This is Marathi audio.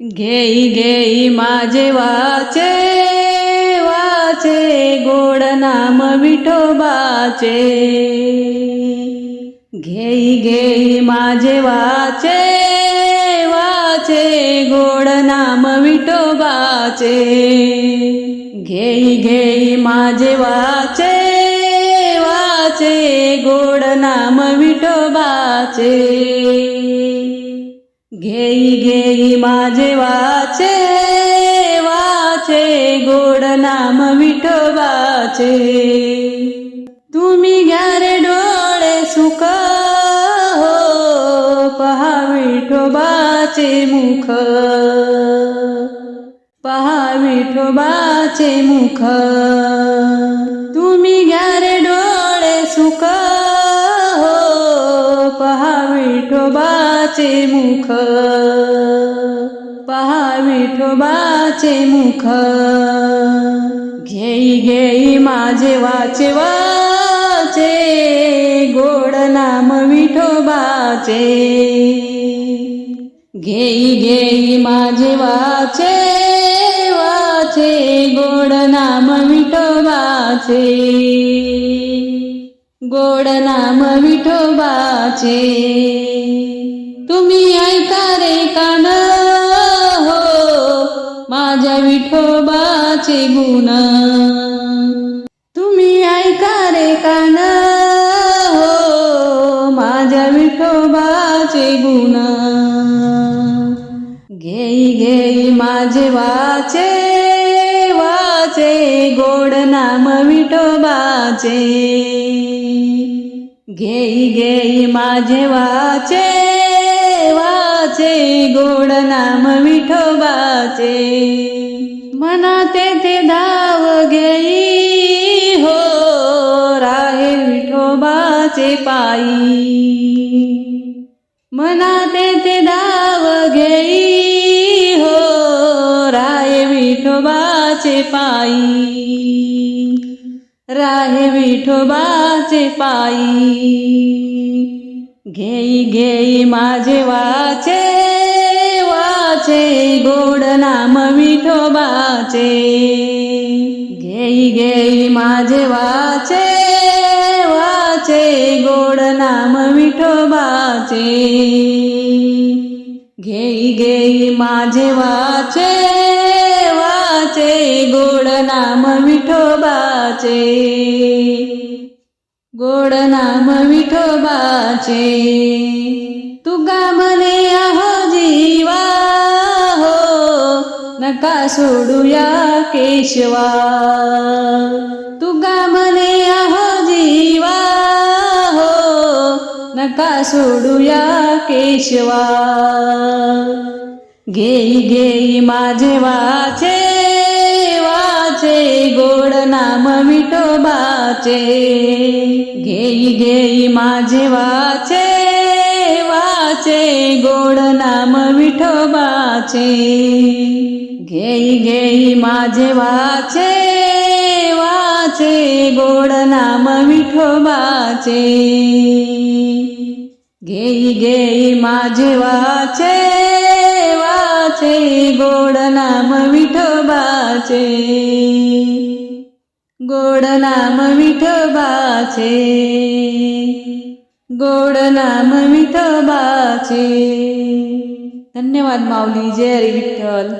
घेई घेई माझे वाचे वाचे गोड नाम विठोबाचे. घेई घेई माझे वाचे वाचे गोड नाम विठोबाचे. घेई घेई माझे वाचे वाचे गोड नाम विठोबाचे. घेई घेई माझे वाचे वाचे गोड नाम विठोबाचे. तुम्ही घ्या रे डोळे सुख हो पहा विठोबाचे मुख. पहा विठोबाचे मुख. तुम्ही घ्या रे डोळे सुख विठोबाचे मुख. पहा विठोबाचे मुख. घेई घेई माझे वाचे वाचे. गोड नाम विठोबाचे घेई घेई माझे वाचे वाचे. गोड नाम विठोबाचे गोड नाम विठोबाचे तुम्ही ऐका रे कान हो माझ्या विठोबाचे गुण तुम्ही ऐका रे कान हो माझ्या विठोबाचे गुण घेई घेई माझे वाचे वाचे गोड नाम विठोबाचे घेई घेई माझे वाचे वाचे गोड नाम विठोबाचे. मना तेथे धाव घेई हो राहे विठोबाचे पायी. मना ते धाव घेई हो राहे विठोबाचे पायी. राहे विठोबाचे पायी. घेई घेई माझे वाचे वाचे गोड नाम विठोबाचे घेई घेई माझे वाचे वाचे गोड नाम विठोबाचे घेई घेई माझे वाचे वाचे गोड नाम विठोबाचे गोड नाम विठोबाचे. तुगा म्हणे आहो जीवा हो नका सोडूया केशवा. तुगा म्हणे आहो जीवा हो नका सोडूया केशवा. घेई घेई माझे वाचे विठोबाचे गोड नाम विठोबाचे घेई घेई माझे वाचे वाचे गोड नाम विठोबाचे घेई घेई माझे वाचे वाचे गोड नाम विठोबाचे घेई घेई माझे वाचे वाचे गोड नाम विठोबाचे गोड नाम विठोबाचे गोड नाम विठोबाचे धन्यवाद माऊली जय हरी विठ्ठल.